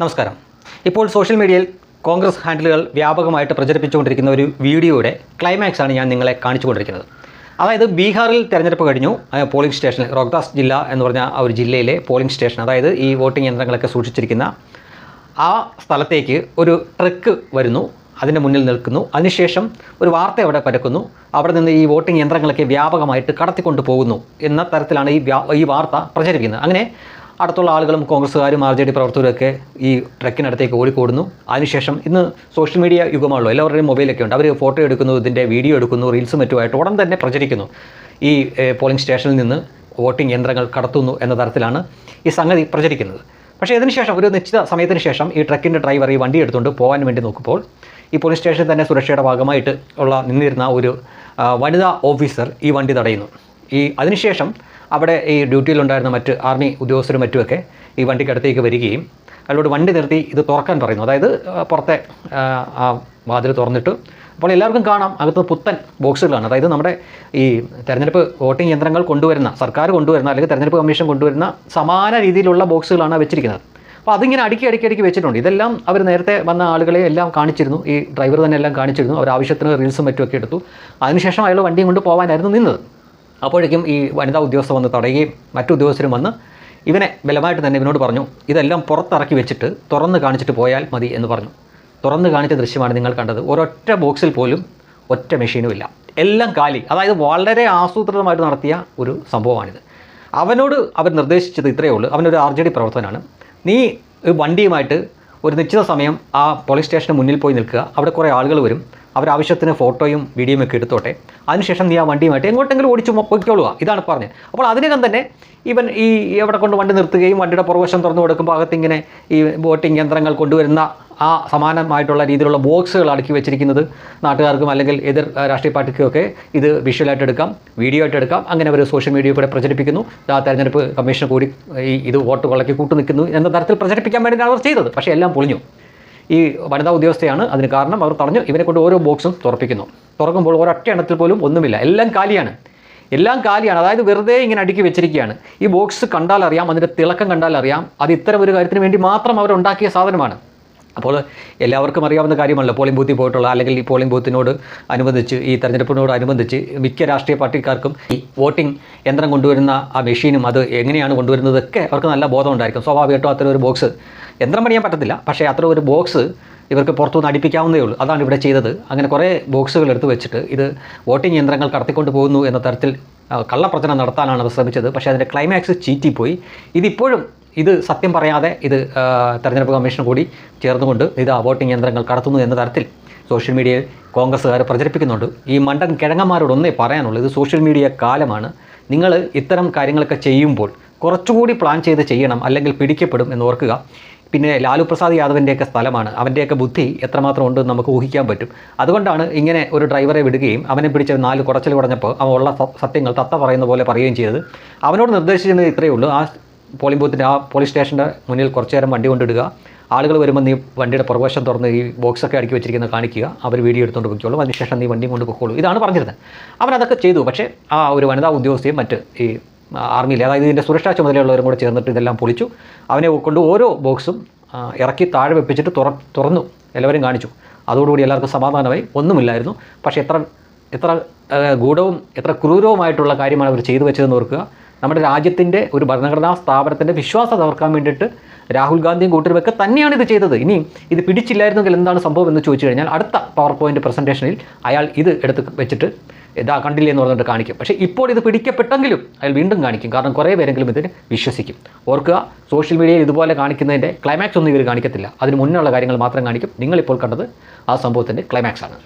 നമസ്കാരം. ഇപ്പോൾ സോഷ്യൽ മീഡിയയിൽ കോൺഗ്രസ് ഹാൻഡിലുകൾ വ്യാപകമായിട്ട് പ്രചരിപ്പിച്ചുകൊണ്ടിരിക്കുന്ന ഒരു വീഡിയോയുടെ ക്ലൈമാക്സ് ആണ് ഞാൻ നിങ്ങളെ കാണിച്ചുകൊണ്ടിരിക്കുന്നത്. അതായത് ബീഹാറിൽ തെരഞ്ഞെടുപ്പ് കഴിഞ്ഞു. പോളിംഗ് സ്റ്റേഷനിൽ റോഹ്താസ് ജില്ല എന്ന് പറഞ്ഞ ആ ഒരു ജില്ലയിലെ പോളിംഗ് സ്റ്റേഷൻ അതായത് ഈ വോട്ടിംഗ് യന്ത്രങ്ങളൊക്കെ സൂക്ഷിച്ചിരിക്കുന്ന ആ സ്ഥലത്തേക്ക് ഒരു ട്രക്ക് വരുന്നു. അതിന്റെ മുന്നിൽ നിൽക്കുന്നു. അതിനുശേഷം ഒരു വാർത്ത അവിടെ പരക്കുന്നു. അവിടെ നിന്ന് ഈ വോട്ടിംഗ് യന്ത്രങ്ങളൊക്കെ വ്യാപകമായിട്ട് കടത്തിക്കൊണ്ട് പോകുന്നു എന്ന തരത്തിലാണ് ഈ ഈ വാർത്ത പ്രചരിപ്പിക്കുന്നത്. അങ്ങനെ അടുത്തുള്ള ആളുകളും കോൺഗ്രസ്സുകാരും ആർ ജെ ഡി പ്രവർത്തകരൊക്കെ ഈ ട്രക്കിനടുത്തേക്ക് ഓടിക്കൂടുന്നു. അതിനുശേഷം ഇന്ന് സോഷ്യൽ മീഡിയ യുഗമാണല്ലോ. എല്ലാവരുടെയും മൊബൈലൊക്കെ ഉണ്ട്. അവർ ഫോട്ടോ എടുക്കുന്നു ഇതിന്റെ വീഡിയോ എടുക്കുന്നു റീൽസും മറ്റുമായിട്ട് ഉടൻ തന്നെ പ്രചരിക്കുന്നു. ഈ പോളിംഗ് സ്റ്റേഷനിൽ നിന്ന് വോട്ടിംഗ് യന്ത്രങ്ങൾ കടത്തുന്നു എന്ന തരത്തിലാണ് ഈ സംഗതി പ്രചരിക്കുന്നത്. പക്ഷേ ഇതിനുശേഷം ഒരു നിശ്ചിത സമയത്തിന് ശേഷം ഈ ട്രക്കിന്റെ ഡ്രൈവർ ഈ വണ്ടി എടുത്തുകൊണ്ട് പോകാൻ വേണ്ടി നോക്കുമ്പോൾ ഈ പോലീസ് സ്റ്റേഷനിൽ തന്നെ സുരക്ഷയുടെ ഭാഗമായിട്ട് ഉള്ള നിന്നിരുന്ന ഒരു വനിതാ ഓഫീസർ ഈ വണ്ടി തടയുന്നു. ഈ അതിനുശേഷം അവിടെ ഈ ഡ്യൂട്ടിയിലുണ്ടായിരുന്ന മറ്റ് ആർമി ഉദ്യോഗസ്ഥരും മറ്റുമൊക്കെ ഈ വണ്ടിക്കടുത്തേക്ക് വരികയും അയാളോട് വണ്ടി നിർത്തി ഇത് തുറക്കാൻ പറയുന്നു. അതായത് പുറത്തെ ആ വാതിൽ തുറന്നിട്ട്. അപ്പോൾ എല്ലാവർക്കും കാണാം അകത്ത് പുത്തൻ ബോക്സുകളാണ്. അതായത് നമ്മുടെ ഈ തെരഞ്ഞെടുപ്പ് വോട്ടിംഗ് യന്ത്രങ്ങൾ കൊണ്ടുവരുന്ന സർക്കാർ കൊണ്ടുവരുന്ന അല്ലെങ്കിൽ തെരഞ്ഞെടുപ്പ് കമ്മീഷൻ കൊണ്ടുവരുന്ന സമാന രീതിയിലുള്ള ബോക്സുകളാണ് വെച്ചിരിക്കുന്നത്. അപ്പോൾ അതിങ്ങനെ അടുക്കി അടുക്കി അടുക്കി വെച്ചിട്ടുണ്ട്. ഇതെല്ലാം അവർ നേരത്തെ വന്ന ആളുകളെ എല്ലാം കാണിച്ചിരുന്നു. ഈ ഡ്രൈവർ തന്നെ എല്ലാം കാണിച്ചിരുന്നു. അവർ ആവശ്യത്തിന് റീൽസും മറ്റുമൊക്കെ എടുത്തു. അതിനുശേഷം അയാൾ വണ്ടിയും കൊണ്ട് പോകാനായിരുന്നു നിന്നത്. അപ്പോഴേക്കും ഈ വനിതാ ഉദ്യോഗസ്ഥ വന്ന് തടയുകയും മറ്റു ഉദ്യോഗസ്ഥരും വന്ന് ഇവനെ ബലമായിട്ട് തന്നെ ഇവനോട് പറഞ്ഞു ഇതെല്ലാം പുറത്തിറക്കി വെച്ചിട്ട് തുറന്ന് കാണിച്ചിട്ട് പോയാൽ മതി എന്ന് പറഞ്ഞു. തുറന്ന് കാണിച്ച ദൃശ്യമാണ് നിങ്ങൾ കണ്ടത്. ഒരൊറ്റ ബോക്സിൽ പോലും ഒറ്റ മെഷീനും ഇല്ല. എല്ലാം കാലി. അതായത് വളരെ ആസൂത്രിതമായിട്ട് നടത്തിയ ഒരു സംഭവമാണിത്. അവനോട് അവർ നിർദ്ദേശിച്ചത് ഇത്രയേ ഉള്ളൂ. അവനൊരു ആർ ജെ ഡി പ്രവർത്തനമാണ് നീ വണ്ടിയുമായിട്ട് ഒരു നിശ്ചിത സമയം ആ പോലീസ് സ്റ്റേഷന് മുന്നിൽ പോയി നിൽക്കുക. അവിടെ കുറേ ആളുകൾ വരും. അവരാവശ്യത്തിന് ഫോട്ടോയും വീഡിയോയും ഒക്കെ എടുത്തോട്ടെ. അതിനുശേഷം നീ ആ വണ്ടിയുമായിട്ട് എങ്ങോട്ടെങ്കിലും ഓടിച്ചു പൊയ്ക്കോളുക. ഇതാണ് പറഞ്ഞത്. അപ്പോൾ അതിനകം തന്നെ ഇവൻ ഈ എവിടെ കൊണ്ട് വണ്ടി നിർത്തുകയും വണ്ടിയുടെ പുറവശം തുറന്നു കൊടുക്കുമ്പോൾ അകത്തിങ്ങനെ ഈ ബോട്ടിംഗ് യന്ത്രങ്ങൾ കൊണ്ടുവരുന്ന ആ സമാനമായിട്ടുള്ള രീതിയിലുള്ള ബോക്സുകൾ അടുക്കി വെച്ചിരിക്കുന്നത് നാട്ടുകാർക്കും അല്ലെങ്കിൽ എതിർ രാഷ്ട്രീയ പാർട്ടിക്കും ഒക്കെ ഇത് വിഷ്വലായിട്ട് എടുക്കാം വീഡിയോ ആയിട്ട് എടുക്കാം. അങ്ങനെ അവർ സോഷ്യൽ മീഡിയയിൽ കൂടെ പ്രചരിപ്പിക്കുന്നു. ആ തെരഞ്ഞെടുപ്പ് കമ്മീഷൻ കൂടി ഈ ഇത് വോട്ട് കൊള്ളക്കി കൂട്ടു നിൽക്കുന്നു എന്ന തരത്തിൽ പ്രചരിപ്പിക്കാൻ വേണ്ടിയിട്ടാണ് അവർ ചെയ്തത്. പക്ഷേ എല്ലാം പൊളിഞ്ഞു. ഈ വനിതാ ഉദ്യോഗസ്ഥയാണ് അതിന് കാരണം. അവർ തടഞ്ഞു. ഇവനെ കൊണ്ട് ഓരോ ബോക്സും തുറപ്പിക്കുന്നു. തുറക്കുമ്പോൾ ഒരൊറ്റ എണ്ണത്തിൽ പോലും ഒന്നുമില്ല. എല്ലാം കാലിയാണ്. എല്ലാം കാലിയാണ്. അതായത് വെറുതെ ഇങ്ങനെ അടുക്കി വെച്ചിരിക്കുകയാണ്. ഈ ബോക്സ് കണ്ടാൽ അറിയാം അതിന്റെ തിളക്കം കണ്ടാൽ അറിയാം. അത് ഇത്തരം ഒരു കാര്യത്തിന് വേണ്ടി മാത്രം അവർ ഉണ്ടാക്കിയ സാധനമാണ്. അപ്പോൾ എല്ലാവർക്കും അറിയാവുന്ന കാര്യമല്ല പോളിംഗ് ബൂത്തിൽ പോയിട്ടുള്ള അല്ലെങ്കിൽ ഈ പോളിംഗ് ബൂത്തിനോട് അനുബന്ധിച്ച് ഈ തെരഞ്ഞെടുപ്പിനോട് അനുബന്ധിച്ച് മിക്ക രാഷ്ട്രീയ പാർട്ടിക്കാർക്കും ഈ വോട്ടിംഗ് യന്ത്രം കൊണ്ടുവരുന്ന ആ മെഷീനും അത് എങ്ങനെയാണ് കൊണ്ടുവരുന്നതൊക്കെ അവർക്ക് നല്ല ബോധം ഉണ്ടായിരിക്കും സ്വാഭാവികമായിട്ടും അത്ര ഒരു ബോക്സ് യന്ത്രം പണിയാൻ പറ്റത്തില്ല. പക്ഷേ അത്ര ഒരു ബോക്സ് ഇവർക്ക് പുറത്തുനിന്ന് അടിപ്പിക്കാവുന്നേ ഉള്ളൂ. അതാണ് ഇവിടെ ചെയ്തത്. അങ്ങനെ കുറേ ബോക്സുകൾ എടുത്തു വെച്ചിട്ട് ഇത് വോട്ടിംഗ് യന്ത്രങ്ങൾ കടത്തിക്കൊണ്ട് പോകുന്നു എന്ന തരത്തിൽ കള്ളപ്രചരണം നടത്താനാണ് അവർ ശ്രമിച്ചത്. പക്ഷേ അതിന്റെ ക്ലൈമാക്സ് ചീറ്റിപ്പോയി. ഇതിപ്പോഴും ഇത് സത്യം പറയാതെ ഇത് തെരഞ്ഞെടുപ്പ് കമ്മീഷൻ കൂടി ചേർന്നുകൊണ്ട് ഇത് വോട്ടിംഗ് യന്ത്രങ്ങൾ കടത്തുന്നു എന്ന തരത്തിൽ സോഷ്യൽ മീഡിയയിൽ കോൺഗ്രസ്സുകാർ പ്രചരിപ്പിക്കുന്നുണ്ട്. ഈ മണ്ടൻ കിഴങ്ങന്മാരോടൊന്നേ പറയാനുള്ളൂ ഇത് സോഷ്യൽ മീഡിയ കാലമാണ്. നിങ്ങൾ ഇത്തരം കാര്യങ്ങളൊക്കെ ചെയ്യുമ്പോൾ കുറച്ചുകൂടി പ്ലാൻ ചെയ്ത് ചെയ്യണം അല്ലെങ്കിൽ പിടിക്കപ്പെടും എന്ന് ഓർക്കുക. പിന്നെ ലാലു പ്രസാദ് യാദവിന്റെയൊക്കെ സ്ഥലമാണ്. അവന്റെയൊക്കെ ബുദ്ധി എത്രമാത്രം ഉണ്ട് നമുക്ക് ഊഹിക്കാൻ പറ്റും. അതുകൊണ്ടാണ് ഇങ്ങനെ ഒരു ഡ്രൈവറെ വിടുകയും അവനെ പിടിച്ച നാല് കുറച്ചിൽ കുറഞ്ഞപ്പോൾ അവ ഉള്ള സത്യങ്ങൾ തത്ത പറയുന്ന പോലെ പറയുകയും ചെയ്തത്. അവനോട് നിർദ്ദേശിച്ചത് ഇത്രയേ ഉള്ളൂ. ആ പോളിംഗ് ബൂത്തിന്റെ ആ പോലീസ് സ്റ്റേഷന്റെ മുന്നിൽ കുറച്ച് നേരം വണ്ടി കൊണ്ടിടുക. ആളുകൾ വരുമ്പോൾ നീ വണ്ടിയുടെ പ്രവേശം തുറന്ന് ഈ ബോക്സൊക്കെ അടുക്കി വെച്ചിരിക്കുന്ന കാണിക്കുക. അവർ വീഡിയോ എടുത്തുകൊണ്ട് പൊയ്ക്കോളും. അതിനുശേഷം നീ വണ്ടി കൊണ്ട് പൊക്കോളൂ ഇതാണ് പറഞ്ഞിരുന്നത് അവരതൊക്കെ ചെയ്തു. പക്ഷേ ആ ഒരു വനിതാ ഉദ്യോഗസ്ഥയും മറ്റ് ഈ ആർമിയിൽ അതായത് ഇതിന്റെ സുരക്ഷാ ചുമതലയുള്ളവരും കൂടെ ചേർന്നിട്ട് ഇതെല്ലാം പൊളിച്ചു. അവനെ കൊണ്ട് ഓരോ ബോക്സും ഇറക്കി താഴെ വെപ്പിച്ചിട്ട് തുറ തുറന്നു. എല്ലാവരും കാണിച്ചു. അതോടുകൂടി എല്ലാവർക്കും സമാധാനമായി. ഒന്നുമില്ലായിരുന്നു. പക്ഷേ എത്ര എത്ര ഗൂഢവും എത്ര ക്രൂരവുമായിട്ടുള്ള കാര്യമാണ് അവർ ചെയ്തു വെച്ചതെന്ന് ഓർക്കുക. നമ്മുടെ രാജ്യത്തിന്റെ ഒരു ഭരണഘടനാ സ്ഥാപനത്തിന്റെ വിശ്വാസം തകർക്കാൻ വേണ്ടിയിട്ട് രാഹുൽ ഗാന്ധിയും കൂട്ടരുമൊക്കെ തന്നെയാണ് ഇത് ചെയ്തത്. ഇനി ഇത് പിടിച്ചില്ലായിരുന്നെങ്കിൽ എന്താണ് സംഭവം എന്ന് ചോദിച്ചു കഴിഞ്ഞാൽ അടുത്ത പവർ പോയിന്റ് പ്രസന്റേഷനിൽ അയാൾ ഇത് എടുത്ത് വെച്ചിട്ട് ഇതാ കണ്ടില്ലേ എന്ന് പറഞ്ഞിട്ട് കാണിക്കും. പക്ഷേ ഇപ്പോൾ ഇത് പിടിക്കപ്പെട്ടെങ്കിലും അയാൾ വീണ്ടും കാണിക്കും. കാരണം കുറേ പേരെങ്കിലും ഇതിന് വിശ്വസിക്കും. ഓർക്കുക സോഷ്യൽ മീഡിയയിൽ ഇതുപോലെ കാണിക്കുന്നതിന്റെ ക്ലൈമാക്സ് ഒന്നും ഇവർ കാണിക്കത്തില്ല. അതിന് മുന്നേ കാര്യങ്ങൾ മാത്രം കാണിക്കും. നിങ്ങളിപ്പോൾ കണ്ടത് ആ സംഭവത്തിന്റെ ക്ലൈമാക്സ് ആണ്.